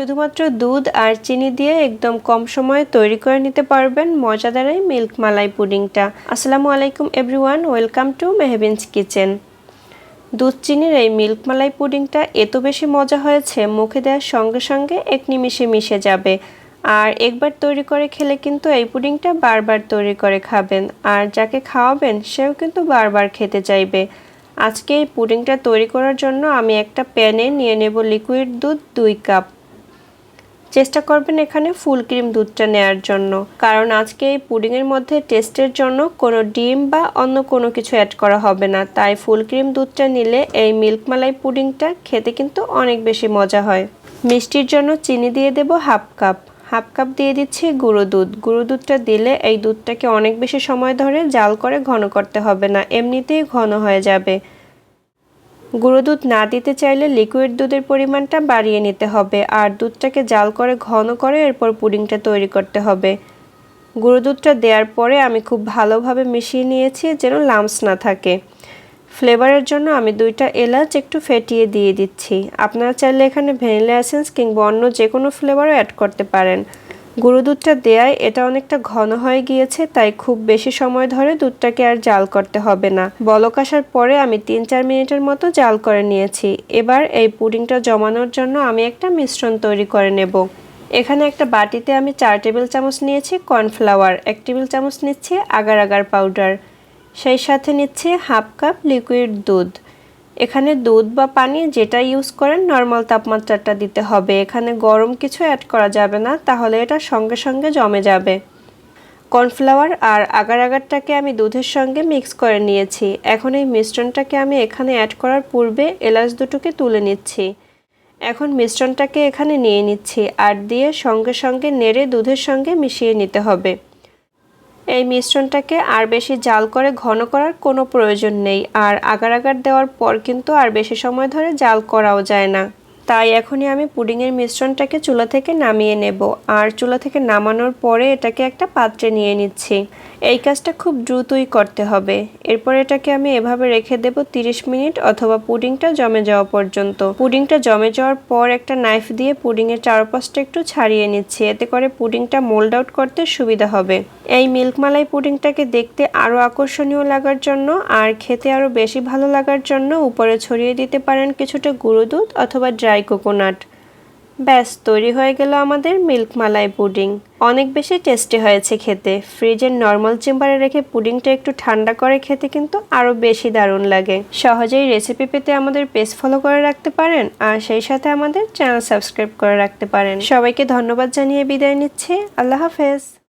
শুধুমাত্র দুধ আর চিনি দিয়ে একদম কম সময়ে তৈরি করে নিতে পারবেন মজাদার এই মিল্ক মালাই পুডিংটা। আসসালামু আলাইকুম everyone, welcome to Mehbin's kitchen. দুধ চিনির এই মিল্ক মালাই পুডিংটা এত বেশি মজা হয়েছে, মুখে দেওয়ার সঙ্গে সঙ্গে এক নিমিশে মিশে যাবে। আর একবার তৈরি করে খেলে কিন্তু এই পুডিংটা বারবার তৈরি করে খাবেন, আর যাকে খাওয়াবেন সেও কিন্তু বারবার খেতে চাইবে। আজকে এই পুডিংটা তৈরি করার জন্য আমি একটা প্যানে নিয়ে নেব লিকুইড দুধ দুই কাপ। চেষ্টা করবেন এখানে ফুল ক্রিম দুধটা নেয়ার জন্য। কারণ আজকে এই পুডিংয়ের মধ্যে টেস্টের জন্য কোনো ডিম বা অন্য কোনো কিছু অ্যাড করা হবে না। তাই ফুল ক্রিম দুধটা নিলে এই মিল্ক মালাই পুডিংটা খেতে কিন্তু অনেক বেশি মজা হয়। মিষ্টির জন্য চিনি দিয়ে দেব হাফ কাপ। হাফ কাপ দিয়ে দিচ্ছি গুঁড়ো দুধ। গুঁড়ো দুধটা দিলে এই দুধটাকে অনেক বেশি সময় ধরে জাল করে ঘন করতে হবে না। এমনিতেই ঘন হয়ে যাবে। গুঁড়ো দুধ না দিতে চাইলে লিকুইড দুধের পরিমাণটা বাড়িয়ে নিতে হবে। আর দুধটাকে জাল করে, ঘন করে এরপর পুডিংটা তৈরি করতে হবে। গুঁড়ো দুধটা দেওয়ার পরে আমি খুব ভালোভাবে মিশিয়ে নিয়েছি যেন লামস না থাকে। ফ্লেভারের জন্য আমি দুইটা এলাচ একটু ফেটিয়ে দিয়ে দিচ্ছি। আপনারা চাইলে এখানে ভ্যানিলা এসেন্স কিংবা অন্য যে কোনো ফ্লেভারও অ্যাড করতে পারেন। গুঁড়ো দুধটা দেয়ায় এটা অনেকটা ঘন হয়ে গিয়েছে, তাই খুব বেশি সময় ধরে দুধটাকে আর জাল করতে হবে না। বলক আসার পরে আমি তিন চার মিনিটের মতো জাল করে নিয়েছি। এবার এই পুডিংটা জমানোর জন্য আমি একটা মিশ্রণ তৈরি করে নেব। এখানে একটা বাটিতে আমি চার টেবিল চামচ নিয়েছি কর্নফ্লাওয়ার, এক টেবিল চামচ নিচ্ছি আগার আগার পাউডার। সেই সাথে নিচ্ছি হাফ কাপ লিকুইড দুধ। এখানে দুধ বা পানি যেটা ইউজ করেন নর্মাল তাপমাত্রাটা দিতে হবে। এখানে গরম কিছু অ্যাড করা যাবে না, তাহলে এটা সঙ্গে সঙ্গে জমে যাবে। কর্নফ্লাওয়ার আর আগার আগারটাকে আমি দুধের সঙ্গে মিক্স করে নিয়েছি। এখন এই মিশ্রণটাকে আমি এখানে অ্যাড করার পূর্বে এলাচ দুটোকে তুলে নিচ্ছি। এখন মিশ্রণটাকে এখানে নিয়ে নিচ্ছি, আর দিয়ে সঙ্গে সঙ্গে নেড়ে দুধের সঙ্গে মিশিয়ে নিতে হবে। এই মিশ্রণটাকে আর বেশি জাল করে ঘন করার কোনো প্রয়োজন নেই। আর আগার আগার দেওয়ার পর কিন্তু আর বেশি সময় ধরে জাল করাও যায় না। তাই এখনই আমি পুডিংয়ের মিশ্রণটাকে চুলা থেকে নামিয়ে নেব। আর চুলা থেকে নামানোর পরে এটাকে একটা পাত্রে নিয়ে নিচ্ছি। এই কাজটা খুব দ্রুতই করতে হবে। এরপর এটাকে আমি এভাবে রেখে দেব 30 মিনিট অথবা পুডিংটা জমে যাওয়া পর্যন্ত। পুডিংটা জমে যাওয়ার পর একটা নাইফ দিয়ে পুডিংয়ের চারপাশটা একটু ছাড়িয়ে নিচ্ছি। এতে করে পুডিংটা মোল্ড আউট করতে সুবিধা হবে। এই মিল্ক মালাই পুডিংটাকে দেখতে আরও আকর্ষণীয় লাগার জন্য আর খেতে আরও বেশি ভালো লাগার জন্য উপরে ছড়িয়ে দিতে পারেন কিছুটা গুঁড়ো দুধ অথবা ড্রাই কোকোনাট ব্যাস, তৈরি হয়ে গেল আমাদের মিল্ক মালাই পুডিং অনেক বেশি টেস্টি হয়েছে খেতে। ফ্রিজের নর্মাল চেম্বারে রেখে পুডিংটা একটু ঠান্ডা করে খেতে কিন্তু আরও বেশি দারুণ লাগে। সহজেই রেসিপি পেতে আমাদের পেজ ফলো করে রাখতে পারেন, আর সেই সাথে আমাদের চ্যানেল সাবস্ক্রাইব করে রাখতে পারেন। সবাইকে ধন্যবাদ জানিয়ে বিদায় নিচ্ছি। আল্লাহ হাফেজ।